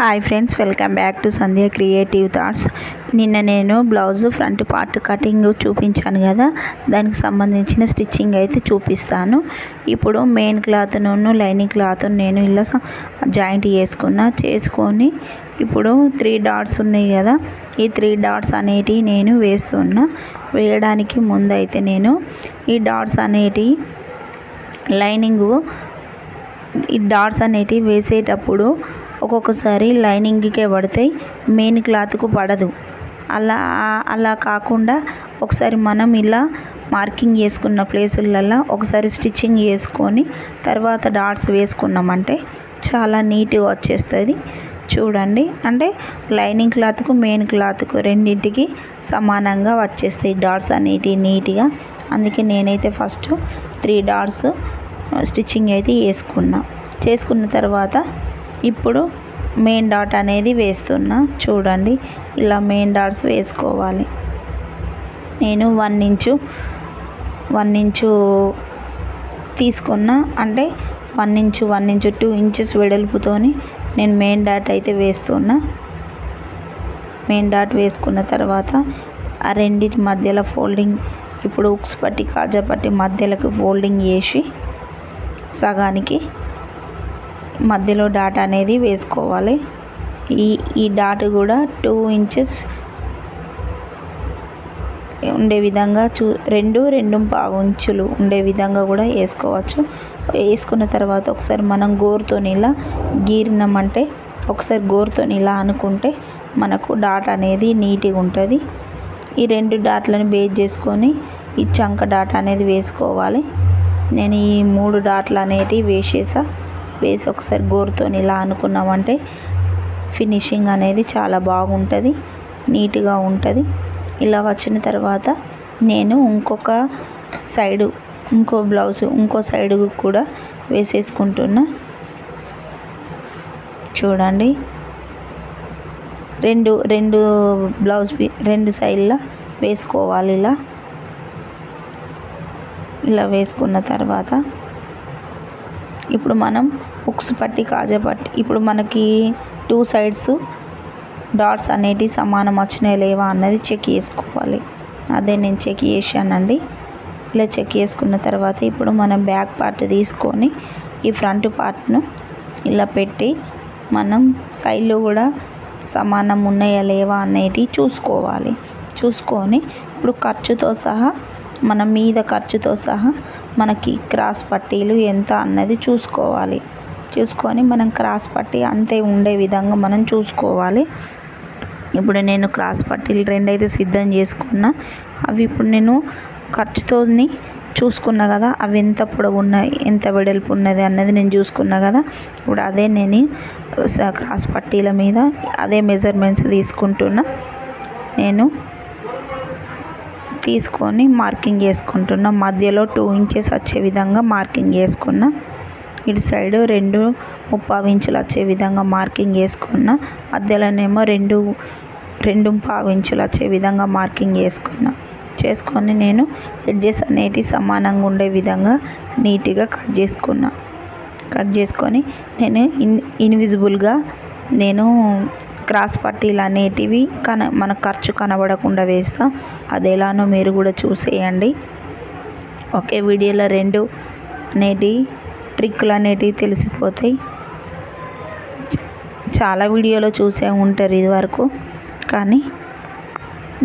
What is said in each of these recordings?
Hi friends welcome back to Sandhya creative thoughts నిన్న నేను blouse front part cutting చూపించాను కదా దానికి సంబంధించిన స్టిచ్చింగ్ అయితే చూపిస్తాను. ఇప్పుడు మెయిన్ క్లాత్ను లైనింగ్ క్లాత్ నేను ఇలా జాయింట్ చేసుకున్నా చేసుకొని ఇప్పుడు త్రీ డాట్స్ ఉన్నాయి కదా ఈ త్రీ డాట్స్ అనేటివి నేను వేస్తున్నా. వేయడానికి ముందు అయితే నేను ఈ డాట్స్ అనేటివి లైనింగు ఈ డాట్స్ అనేటివి వేసేటప్పుడు ఒక్కొక్కసారి లైనింగ్కే పడతాయి మెయిన్ క్లాత్కు పడదు. అలా అలా కాకుండా ఒకసారి మనం ఇలా మార్కింగ్ చేసుకున్న ప్లేసులల్లో ఒకసారి స్టిచ్చింగ్ చేసుకొని తర్వాత డాట్స్ వేసుకున్నామంటే చాలా నీట్గా వచ్చేస్తుంది. చూడండి అంటే లైనింగ్ క్లాత్కు మెయిన్ క్లాత్కు రెండింటికి సమానంగా వచ్చేస్తాయి డాట్స్ అనేటివి నీట్గా. అందుకే నేనైతే ఫస్ట్ త్రీ డాట్స్ స్టిచ్చింగ్ అయితే వేసుకున్నా చేసుకున్న తర్వాత ఇప్పుడు మెయిన్ డాట్ అనేది వేస్తున్నా. చూడండి ఇలా మెయిన్ డాట్స్ వేసుకోవాలి. నేను వన్ ఇంచు వన్ ఇంచు తీసుకున్న. అంటే one inch one inch two inches వెడల్పుతోని నేను మెయిన్ డాట్ అయితే వేస్తున్నా. మెయిన్ డాట్ వేసుకున్న తర్వాత ఆ రెండింటి మధ్యలో ఫోల్డింగ్ ఇప్పుడు ఉక్స్ పట్టి కాజా పట్టి మధ్యలోకి ఫోల్డింగ్ చేసి సగానికి మధ్యలో డాట్ అనేది వేసుకోవాలి. ఈ ఈ డాట్ కూడా టూ ఇంచెస్ ఉండే విధంగా చూ రెండు రెండు పావు ఇంచులు ఉండే విధంగా కూడా వేసుకోవచ్చు. వేసుకున్న తర్వాత ఒకసారి మనం గోరుతో ఇలా గీరినామంటే ఒకసారి గోరుతో ఇలా అనుకుంటే మనకు డాట్ అనేది నీట్గా ఉంటుంది. ఈ రెండు డాట్లను బేస్ చేసుకొని ఈ చంక డాట్ అనేది వేసుకోవాలి. నేను ఈ మూడు డాట్లు అనేటివి వేసేసా. వేసి ఒకసారి గోరుతో ఇలా అనుకున్నామంటే ఫినిషింగ్ అనేది చాలా బాగుంటుంది నీట్గా ఉంటుంది. ఇలా వచ్చిన తర్వాత నేను ఇంకొక సైడు ఇంకో బ్లౌజ్ ఇంకో సైడు కూడా వేసేసుకుంటున్నా. చూడండి. రెండు రెండు బ్లౌజ్ రెండు సైడ్ల వేసుకోవాలి ఇలా. ఇలా వేసుకున్న తర్వాత ఇప్పుడు మనం ఉక్స్ పట్టి కాజా పట్టి. ఇప్పుడు మనకి టూ సైడ్స్ డాట్స్ అనేటివి సమానం వచ్చినాయి లేవా అన్నది చెక్ చేసుకోవాలి. అదే నేను చెక్ చేశానండి. ఇలా చెక్ చేసుకున్న తర్వాత ఇప్పుడు మనం బ్యాక్ పార్ట్ తీసుకొని ఈ ఫ్రంట్ పార్ట్ను ఇలా పెట్టి మనం సైడ్లో కూడా సమానం ఉన్నాయా లేవా అనేటివి చూసుకోవాలి. చూసుకొని ఇప్పుడు ఖర్చుతో సహా మన మీద ఖర్చుతో సహా మనకి క్రాస్ పట్టీలు ఎంత అన్నది చూసుకోవాలి. చూసుకొని మనం క్రాస్ పట్టి అంతే ఉండే విధంగా మనం చూసుకోవాలి. ఇప్పుడు నేను క్రాస్ పట్టీలు రెండు అయితే సిద్ధం చేసుకున్నా. అవి ఇప్పుడు నేను ఖర్చుతోని చూసుకున్నా కదా అవి ఎంత పొడవు ఉన్నాయి ఎంత వెడల్పు ఉన్నది అన్నది నేను చూసుకున్నా కదా. ఇప్పుడు అదే నేను క్రాస్ పట్టీల మీద అదే మెజర్మెంట్స్ తీసుకుంటున్నా. నేను తీసుకొని మార్కింగ్ చేసుకుంటున్నా. మధ్యలో టూ ఇంచెస్ వచ్చే విధంగా మార్కింగ్ చేసుకున్నా. ఇటు సైడ్ రెండు ముప్పావు ఇంచులు వచ్చే విధంగా మార్కింగ్ చేసుకున్న మధ్యలోనేమో రెండు రెండు పావు ఇంచులు వచ్చే విధంగా మార్కింగ్ వేసుకున్నా. చేసుకొని నేను ఎడ్జెస్ అనేటివి సమానంగా ఉండే విధంగా నీట్గా కట్ చేసుకున్నా. కట్ చేసుకొని నేను ఇన్ ఇన్విజిబుల్గా నేను క్రాస్ పట్టీలు అనేటివి కన మన ఖర్చు కనబడకుండా వేస్తా. అది ఎలానో మీరు కూడా చూసేయండి. ఒకే వీడియోలో రెండు అనేటివి ట్రిక్లు అనేటివి తెలిసిపోతాయి. చాలా వీడియోలో చూసే ఉంటారు ఇదివరకు. కానీ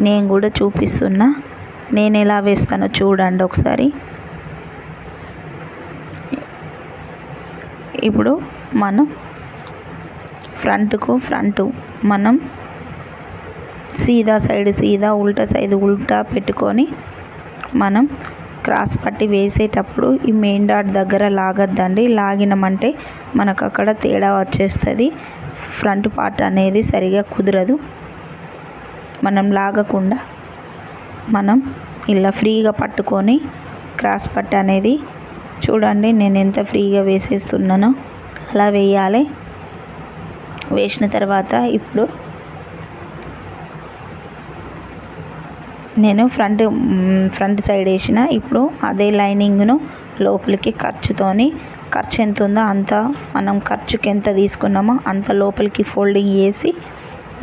నేను కూడా చూపిస్తున్నా. నేను ఎలా వేస్తానో చూడండి ఒకసారి. ఇప్పుడు మనం ఫ్రంట్కు ఫ్రంట్ మనం సీదా సైడ్ సీదా ఉల్టా సైడ్ ఉల్టా పెట్టుకొని మనం క్రాస్ పట్టి వేసేటప్పుడు ఈ మెయిన్ డాట్ దగ్గర లాగద్దండి. లాగినామంటే మనకు అక్కడ తేడా వచ్చేస్తుంది. ఫ్రంట్ పార్ట్ అనేది సరిగా కుదరదు. మనం లాగకుండా మనం ఇలా ఫ్రీగా పట్టుకొని క్రాస్ పట్టు అనేది చూడండి నేను ఎంత ఫ్రీగా వేసేస్తున్నానో. అలా వేయాలి. వేసిన తర్వాత ఇప్పుడు నేను ఫ్రంట్ ఫ్రంట్ సైడ్ వేసిన. ఇప్పుడు అదే లైనింగ్ను లోపలికి ఖర్చుతోని ఖర్చు ఎంత ఉందో అంత మనం ఖర్చుకి ఎంత తీసుకున్నామో అంత లోపలికి ఫోల్డింగ్ చేసి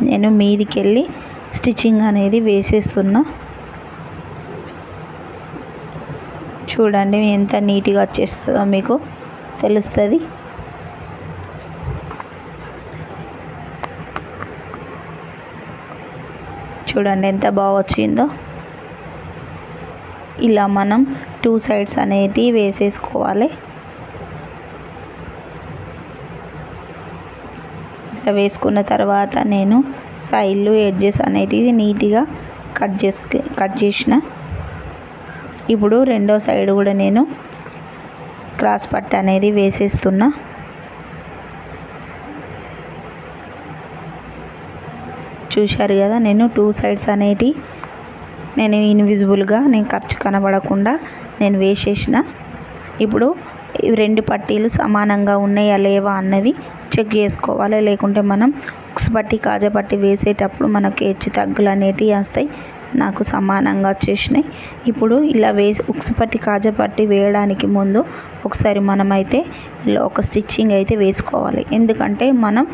నేను మీదికి వెళ్ళి స్టిచ్చింగ్ అనేది వేసేస్తున్నా. చూడండి ఎంత నీట్గా వచ్చేస్తుందో మీకు తెలుస్తుంది. చూడండి ఎంత బాగా వచ్చిందో. ఇలా మనం టూ సైడ్స్ అనేటివి వేసేసుకోవాలి. ఇట్లా వేసుకున్న తర్వాత నేను సైడ్లు ఎడ్జెస్ అనేటివి నీట్గా కట్ చేసి కట్ చేసిన. ఇప్పుడు రెండో సైడ్ కూడా నేను క్రాస్ పట్ట అనేది వేసేస్తున్నా. చూశారు కదా నేను టూ సైడ్స్ అనేటివి నేను ఇన్విజిబుల్గా నేను ఖర్చు కనబడకుండా నేను వేసేసిన. ఇప్పుడు రెండు పట్టీలు సమానంగా ఉన్నాయా లేవా అన్నది చెక్ చేసుకోవాలి. లేకుంటే మనం ఉక్స్ పట్టి కాజా పట్టి వేసేటప్పుడు మనకి హెచ్చు తగ్గులు అనేటివి వస్తాయి. నాకు సమానంగా వచ్చేసినాయి. ఇప్పుడు ఇలా వేసి ఉక్స్ పట్టి కాజా పట్టి వేయడానికి ముందు ఒకసారి మనమైతే ఇలా ఒక స్టిచ్చింగ్ అయితే వేసుకోవాలి. ఎందుకంటే మనం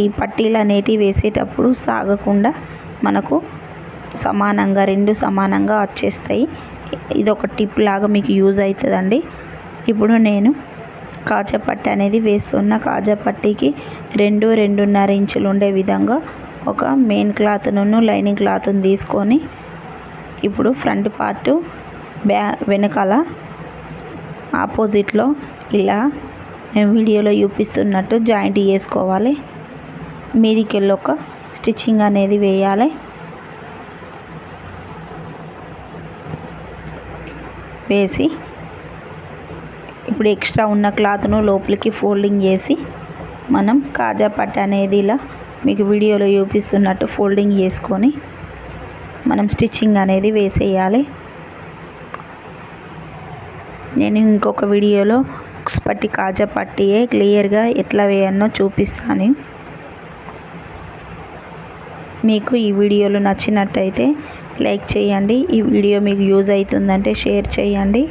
ఈ పట్టీలు అనేటివి వేసేటప్పుడు సాగకుండా మనకు సమానంగా రెండు సమానంగా వచ్చేస్తాయి ఇది ఒక టిప్ లాగా మీకు యూజ్ అవుతుందండి ఇప్పుడు నేను కాజాపట్టి అనేది వేస్తున్న కాజాపట్టికి రెండు రెండున్నర ఇంచులు ఉండే విధంగా ఒక మెయిన్ క్లాత్ను లైనింగ్ క్లాత్ని తీసుకొని ఇప్పుడు ఫ్రంట్ పార్ట్ బ్యా వెనకాల ఆపోజిట్లో ఇలా నేను వీడియోలో చూపిస్తున్నట్టు జాయింట్ చేసుకోవాలి. మీదికెళ్ళి ఒక స్టిచ్చింగ్ అనేది వేయాలి. వేసి ఇప్పుడు ఎక్స్ట్రా ఉన్న క్లాత్ను లోపలికి ఫోల్డింగ్ చేసి మనం కాజా పట్ట అనేది ఇలా మీకు వీడియోలో చూపిస్తున్నట్టు ఫోల్డింగ్ చేసుకొని మనం స్టిచ్చింగ్ అనేది వేసేయాలి. నేను ఇంకొక వీడియోలో పట్టి కాజా పట్టియే క్లియర్గా ఎట్లా వేయన్నో చూపిస్తాను. మీకు ఈ వీడియోలు నచ్చినట్టయితే లైక్ చేయండి. ఈ వీడియో మీకు యూజ్ అవుతుందంటే షేర్ చేయండి.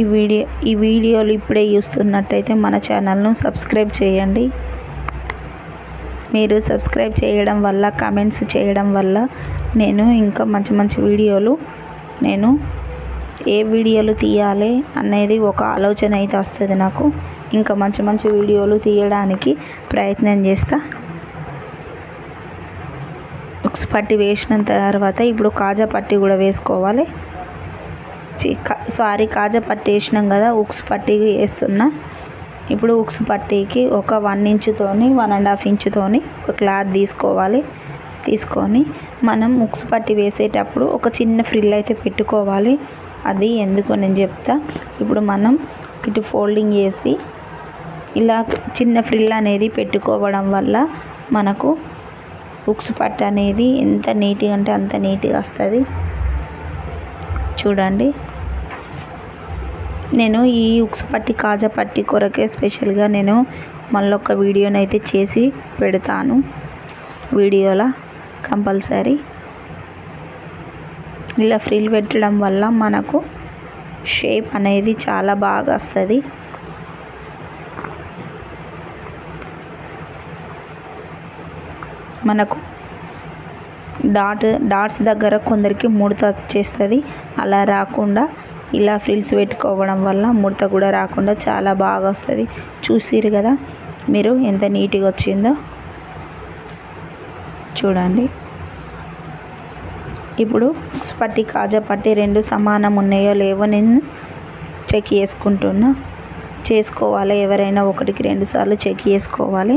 ఈ వీడియో ఈ వీడియోలు ఇప్పుడే చూస్తున్నట్టయితే మన ఛానల్ను సబ్స్క్రైబ్ చేయండి. మీరు సబ్స్క్రైబ్ చేయడం వల్ల కామెంట్స్ చేయడం వల్ల నేను ఇంకా మంచి మంచి వీడియోలు నేను ఏ వీడియోలు తీయాలి అనేది ఒక ఆలోచన అయితే వస్తుంది నాకు. ఇంకా మంచి మంచి వీడియోలు తీయడానికి ప్రయత్నం చేస్తా. ఉక్స్ పట్టి వేసిన తర్వాత ఇప్పుడు కాజా పట్టి కూడా వేసుకోవాలి. సారీ కాజా పట్టి వేసినాం కదా ఉక్స్ పట్టి వేస్తున్నా. ఇప్పుడు ఉక్స్ పట్టీకి ఒక వన్ ఇంచుతోని వన్ అండ్ హాఫ్ ఇంచుతోని ఒక క్లాత్ తీసుకోవాలి. తీసుకొని మనం ఉక్స్ పట్టి వేసేటప్పుడు ఒక చిన్న ఫ్రిల్ అయితే పెట్టుకోవాలి. అది ఎందుకో నేను చెప్తా. ఇప్పుడు మనం ఇటు ఫోల్డింగ్ చేసి ఇలా చిన్న ఫ్రిల్ అనేది పెట్టుకోవడం వల్ల మనకు ఉక్స్ పట్టు అనేది ఎంత నీట్గా అంటే అంత నీట్గా వస్తుంది. చూడండి. నేను ఈ ఉక్స్ పట్టి కాజా పట్టి కొరకే స్పెషల్గా నేను మళ్ళీ ఒక వీడియోని అయితే చేసి పెడతాను. వీడియోలో కంపల్సరీ. ఇలా ఫ్రీలు పెట్టడం వల్ల మనకు షేప్ అనేది చాలా బాగా వస్తుంది. మనకు డాట్ డాట్స్ దగ్గర కొందరికి ముడత వచ్చేస్తుంది అలా రాకుండా ఇలా ఫ్రిల్స్ పెట్టుకోవడం వల్ల ముడత కూడా రాకుండా చాలా బాగా వస్తుంది. చూసిరు కదా మీరు ఎంత నీట్గా వచ్చిందో? చూడండి. ఇప్పుడు పట్టి కాజా పట్టి రెండు సమానం ఉన్నాయో లేవో నేను చెక్ చేసుకుంటున్నా. చేసుకోవాలి? ఎవరైనా ఒకటికి రెండు సార్లు చెక్ చేసుకోవాలి.